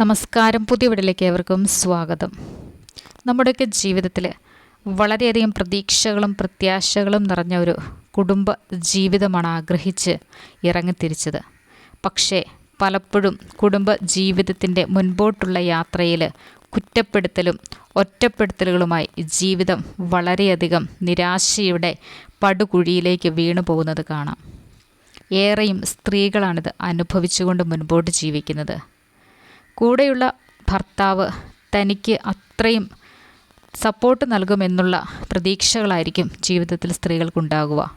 നമസ്കാരം. പുതിയ വീടിലേക്ക് ഏവർക്കും സ്വാഗതം. നമ്മുടെയൊക്കെ ജീവിതത്തിൽ വളരെയധികം പ്രതീക്ഷകളും പ്രത്യാശകളും നിറഞ്ഞ ഒരു കുടുംബ ജീവിതമാണ് ആഗ്രഹിച്ച് ഇറങ്ങിത്തിരിച്ചത്. പക്ഷേ പലപ്പോഴും കുടുംബ ജീവിതത്തിന്റെ മുൻപോട്ടുള്ള യാത്രയിൽ കുറ്റപ്പെടുത്തലും ഒറ്റപ്പെടുത്തലുകളുമായി ജീവിതം വളരെയധികം നിരാശയുടെ പടുകുഴിയിലേക്ക് വീണു പോകുന്നത് കാണാം. ഏറെയും സ്ത്രീകളാണിത് അനുഭവിച്ചുകൊണ്ട് മുൻപോട്ട് ജീവിക്കുന്നത്. കൂടെയുള്ള ഭർത്താവ് തനിക്ക് അത്രയും സപ്പോർട്ട് നൽകുമെന്നുള്ള പ്രതീക്ഷകളായിരിക്കും ജീവിതത്തിൽ സ്ത്രീകൾക്കുണ്ടാകുക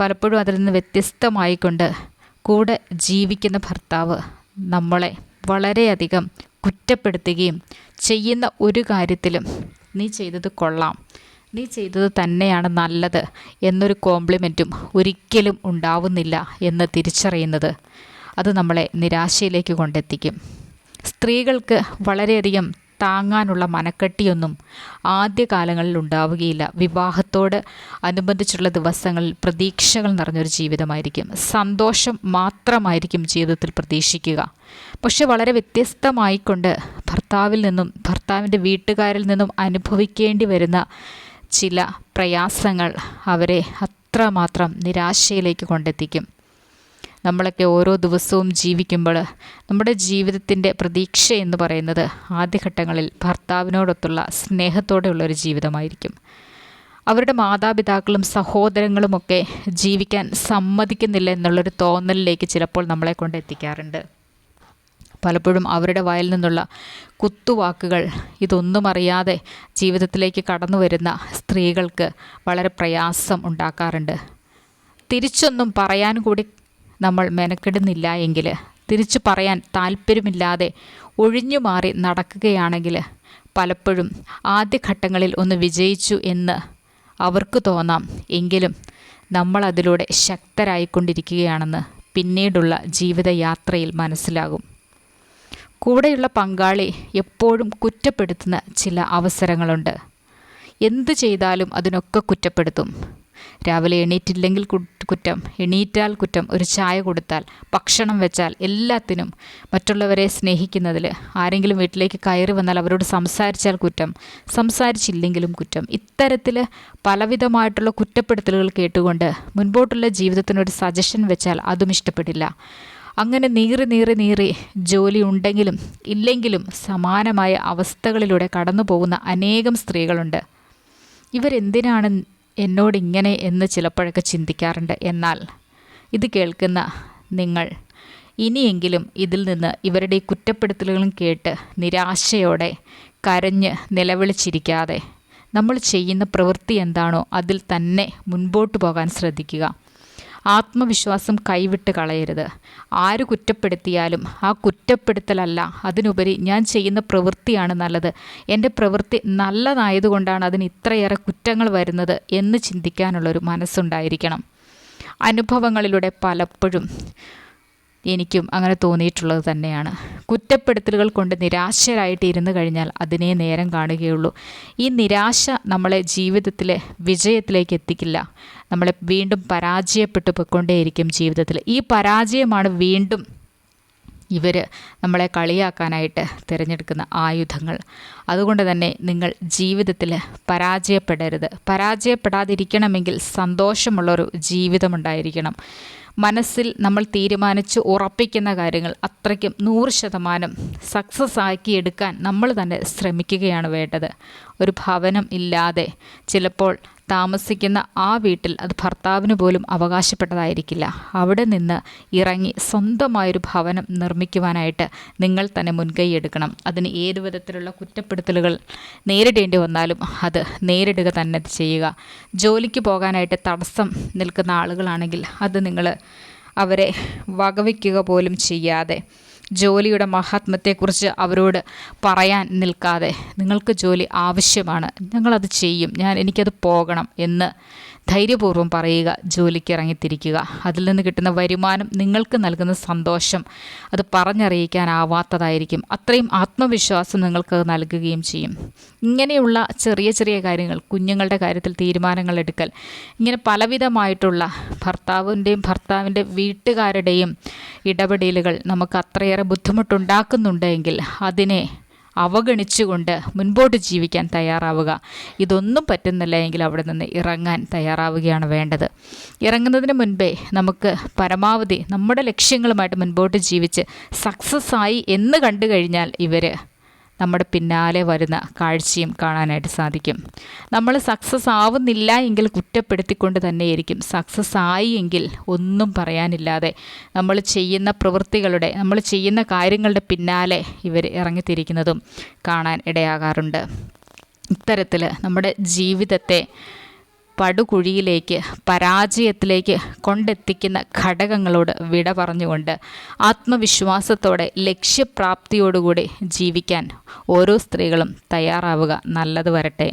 പലപ്പോഴും അതിൽ നിന്ന് വ്യത്യസ്തമായിക്കൊണ്ട് കൂടെ ജീവിക്കുന്ന ഭർത്താവ് നമ്മളെ വളരെയധികം കുറ്റപ്പെടുത്തുകയും ചെയ്യുന്ന ഒരു കാര്യത്തിലും നീ ചെയ്തത് കൊള്ളാം നീ ചെയ്തത് തന്നെയാണ് നല്ലത് എന്നൊരു കോംപ്ലിമെന്റും ഒരിക്കലും ഉണ്ടാവുന്നില്ല എന്ന് തിരിച്ചറിയുന്നത് അത് നമ്മളെ നിരാശയിലേക്ക് കൊണ്ടെത്തിക്കും. സ്ത്രീകൾക്ക് വളരെയധികം താങ്ങാനുള്ള മനക്കെട്ടിയൊന്നും ആദ്യകാലങ്ങളിൽ ഉണ്ടാവുകയില്ല. വിവാഹത്തോട് അനുബന്ധിച്ചുള്ള ദിവസങ്ങളിൽ പ്രതീക്ഷകൾ നിറഞ്ഞൊരു ജീവിതമായിരിക്കും. സന്തോഷം മാത്രമായിരിക്കും ജീവിതത്തിൽ പ്രതീക്ഷിക്കുക. പക്ഷെ വളരെ വ്യത്യസ്തമായിക്കൊണ്ട് ഭർത്താവിൽ നിന്നും ഭർത്താവിന്റെ വീട്ടുകാരിൽ നിന്നും അനുഭവിക്കേണ്ടി വരുന്ന ചില പ്രയാസങ്ങൾ അവരെ അത്രമാത്രം നിരാശയിലേക്ക് കൊണ്ടെത്തിക്കും. നമ്മളൊക്കെ ഓരോ ദിവസവും ജീവിക്കുമ്പോൾ നമ്മുടെ ജീവിതത്തിന്റെ പ്രതീക്ഷ എന്ന് പറയുന്നത് ആദ്യഘട്ടങ്ങളിൽ ഭർത്താവിനോടൊത്തുള്ള സ്നേഹത്തോടെയുള്ള ഒരു ജീവിതമായിരിക്കും. അവരുടെ മാതാപിതാക്കളും സഹോദരങ്ങളുമൊക്കെ ജീവിക്കാൻ സമ്മതിക്കുന്നില്ല എന്നുള്ളൊരു തോന്നലിലേക്ക് ചിലപ്പോൾ നമ്മളെ കൊണ്ട് എത്തിക്കാറുണ്ട്. പലപ്പോഴും അവരുടെ വായിൽ നിന്നുള്ള കുത്തുവാക്കുകൾ ഇതൊന്നും അറിയാതെ ജീവിതത്തിലേക്ക് കടന്നു വരുന്ന സ്ത്രീകൾക്ക് വളരെ പ്രയാസം ഉണ്ടാക്കാറുണ്ട്. തിരിച്ചൊന്നും പറയാൻ കൂടി നമ്മൾ മെനക്കെടുന്നില്ല എങ്കിൽ തിരിച്ചു പറയാൻ താല്പര്യമില്ലാതെ ഒഴിഞ്ഞു മാറി നടക്കുകയാണെങ്കിൽ പലപ്പോഴും ആദ്യഘട്ടങ്ങളിൽ ഒന്ന് വിജയിച്ചു എന്ന് അവർക്ക് തോന്നാം. എങ്കിലും നമ്മൾ അതിലൂടെ ശക്തരായിക്കൊണ്ടിരിക്കുകയാണെന്ന് പിന്നീടുള്ള ജീവിതയാത്രയിൽ മനസ്സിലാകും. കൂടെയുള്ള പങ്കാളി എപ്പോഴും കുറ്റപ്പെടുത്തുന്ന ചില അവസരങ്ങളുണ്ട്. എന്ത് ചെയ്താലും അതിനൊക്കെ കുറ്റപ്പെടുത്തും. രാവിലെ എണീറ്റില്ലെങ്കിൽ കുറ്റം. എണീറ്റാൽ കുറ്റം. ഒരു ചായ കൊടുത്താൽ. ഭക്ഷണം വെച്ചാൽ എല്ലാത്തിനും. മറ്റുള്ളവരെ സ്നേഹിക്കുന്നതിൽ. ആരെങ്കിലും വീട്ടിലേക്ക് കയറി വന്നാൽ അവരോട് സംസാരിച്ചാൽ കുറ്റം. സംസാരിച്ചില്ലെങ്കിലും കുറ്റം. ഇത്തരത്തിൽ പലവിധമായിട്ടുള്ള കുറ്റപ്പെടുത്തലുകൾ കേട്ടുകൊണ്ട് മുൻപോട്ടുള്ള ജീവിതത്തിനൊരു സജഷൻ വെച്ചാൽ അതും ഇഷ്ടപ്പെടില്ല. അങ്ങനെ നീറി നീറി നീറി ജോലി ഉണ്ടെങ്കിലും ഇല്ലെങ്കിലും സമാനമായ അവസ്ഥകളിലൂടെ കടന്നു പോകുന്ന അനേകം സ്ത്രീകളുണ്ട്. ഇവരെന്തിനാണ് എന്നോടിങ്ങനെ എന്ന് ചിലപ്പോഴൊക്കെ ചിന്തിക്കാറുണ്ട്. എന്നാൽ ഇത് കേൾക്കുന്ന നിങ്ങൾ ഇനിയെങ്കിലും ഇതിൽ നിന്ന് ഇവരുടെ ഈ കുറ്റപ്പെടുത്തലുകളും കേട്ട് നിരാശയോടെ കരഞ്ഞ് നിലവിളിച്ചിരിക്കാതെ നമ്മൾ ചെയ്യുന്ന പ്രവൃത്തി എന്താണോ അതിൽ തന്നെ മുൻപോട്ട് പോകാൻ ശ്രദ്ധിക്കുക. ആത്മവിശ്വാസം കൈവിട്ട് കളയരുത്. ആര് കുറ്റപ്പെടുത്തിയാലും ആ കുറ്റപ്പെടുത്തലല്ല. അതിനുപരി ഞാൻ ചെയ്യുന്ന പ്രവൃത്തിയാണ് നല്ലത്. എന്റെ പ്രവൃത്തി നല്ലതായതുകൊണ്ടാണ് അതിന് ഇത്രയേറെ കുറ്റങ്ങൾ വരുന്നത് എന്ന് ചിന്തിക്കാനുള്ളൊരു മനസ്സുണ്ടായിരിക്കണം. അനുഭവങ്ങളിലൂടെ പലപ്പോഴും എനിക്കും അങ്ങനെ തോന്നിയിട്ടുള്ളത് തന്നെയാണ്. കുറ്റപ്പെടുത്തലുകൾ കൊണ്ട് നിരാശരായിട്ട് ഇരുന്ന് കഴിഞ്ഞാൽ അതിനെ നേരം കാണുകയുള്ളൂ. ഈ നിരാശ നമ്മളെ ജീവിതത്തിലെ വിജയത്തിലേക്ക് എത്തിക്കില്ല. നമ്മളെ വീണ്ടും പരാജയപ്പെട്ടു പോയിക്കൊണ്ടേയിരിക്കും ജീവിതത്തിൽ. ഈ പരാജയമാണ് വീണ്ടും ഇവർ നമ്മളെ കളിയാക്കാനായിട്ട് തിരഞ്ഞെടുക്കുന്ന ആയുധങ്ങൾ. അതുകൊണ്ട് തന്നെ നിങ്ങൾ ജീവിതത്തിൽ പരാജയപ്പെടരുത്. പരാജയപ്പെടാതിരിക്കണമെങ്കിൽ സന്തോഷമുള്ളൊരു ജീവിതമുണ്ടായിരിക്കണം. മനസ്സിൽ നമ്മൾ തീരുമാനിച്ച് ഉറപ്പിക്കുന്ന കാര്യങ്ങൾ അത്രയ്ക്കും നൂറ് ശതമാനം സക്സസ് ആക്കിയെടുക്കാൻ നമ്മൾ തന്നെ ശ്രമിക്കുകയാണ് വേണ്ടത്. ഒരു ഭവനം ഇല്ലാതെ ചിലപ്പോൾ താമസിക്കുന്ന ആ വീട്ടിൽ അത് ഭർത്താവിന് പോലും അവകാശപ്പെട്ടതായിരിക്കില്ല. അവിടെ നിന്ന് ഇറങ്ങി സ്വന്തമായൊരു ഭവനം നിർമ്മിക്കുവാനായിട്ട് നിങ്ങൾ തന്നെ മുൻകൈ എടുക്കണം. അതിന് ഏത് വിധത്തിലുള്ള കുറ്റപ്പെടുത്തലുകൾ നേരിടേണ്ടി വന്നാലും അത് നേരിടുക തന്നെ ചെയ്യുക. ജോലിക്ക് പോകാനായിട്ട് തടസ്സം നിൽക്കുന്ന ആളുകളാണെങ്കിൽ അത് നിങ്ങൾ അവരെ വകവയ്ക്കുക പോലും ചെയ്യാതെ ജോലിയുടെ മഹാത്മത്തെക്കുറിച്ച് അവരോട് പറയാൻ നിൽക്കാതെ നിങ്ങൾക്ക് ജോലി ആവശ്യമാണ് ഞങ്ങളത് ചെയ്യും ഞാൻ എനിക്കത് പോകണം എന്ന് ധൈര്യപൂർവം പറയുക ജോലിക്ക് ഇറങ്ങിത്തിരിക്കുക. അതിൽ നിന്ന് കിട്ടുന്ന വരുമാനം നിങ്ങൾക്ക് നൽകുന്ന സന്തോഷം അത് പറഞ്ഞറിയിക്കാനാവാത്തതായിരിക്കും. അത്രയും ആത്മവിശ്വാസം നിങ്ങൾക്ക് നൽകുകയും ചെയ്യും. ഇങ്ങനെയുള്ള ചെറിയ ചെറിയ കാര്യങ്ങൾ കുഞ്ഞുങ്ങളുടെ കാര്യത്തിൽ തീരുമാനങ്ങൾ എടുക്കൽ ഇങ്ങനെ പലവിധമായിട്ടുള്ള ഭർത്താവിന്റെയും ഭർത്താവിന്റെ വീട്ടുകാരുടെയും ഇടപെടലുകൾ നമുക്ക് അത്രയേറെ ഏറെ ബുദ്ധിമുട്ടുണ്ടാക്കുന്നുണ്ടെങ്കിൽ അതിനെ അവഗണിച്ചുകൊണ്ട് മുൻപോട്ട് ജീവിക്കാൻ തയ്യാറാവുക. ഇതൊന്നും പറ്റുന്നില്ല എങ്കിൽ അവിടെ നിന്ന് ഇറങ്ങാൻ തയ്യാറാവുകയാണ് വേണ്ടത്. ഇറങ്ങുന്നതിന് മുൻപേ നമുക്ക് പരമാവധി നമ്മുടെ ലക്ഷ്യങ്ങളുമായിട്ട് മുൻപോട്ട് ജീവിച്ച് സക്സസ് ആയി എന്ന് കണ്ടു കഴിഞ്ഞാൽ ഇവർ നമ്മുടെ പിന്നാലെ വരുന്ന കാഴ്ചയും കാണാനായിട്ട് സാധിക്കും. നമ്മൾ സക്സസ് ആവുന്നില്ല എങ്കിൽ കുറ്റപ്പെടുത്തിക്കൊണ്ട് തന്നെയായിരിക്കും. സക്സസ് ആയി എങ്കിൽ ഒന്നും പറയാനില്ലാതെ നമ്മൾ ചെയ്യുന്ന പ്രവൃത്തികളുടെ നമ്മൾ ചെയ്യുന്ന കാര്യങ്ങളുടെ പിന്നാലെ ഇവർ ഇറങ്ങിത്തിരിക്കുന്നതും കാണാൻ ഇടയാകാറുണ്ട്. ഇത്തരത്തിൽ നമ്മുടെ ജീവിതത്തെ പടുകുഴിയിലേക്ക് പരാജയത്തിലേക്ക് കൊണ്ടെത്തിക്കുന്ന ഘടകങ്ങളോട് വിട പറഞ്ഞുകൊണ്ട് ആത്മവിശ്വാസത്തോടെ ലക്ഷ്യപ്രാപ്തിയോടുകൂടി ജീവിക്കാൻ ഓരോ സ്ത്രീകളും തയ്യാറാവുക നല്ലത് വരട്ടെ.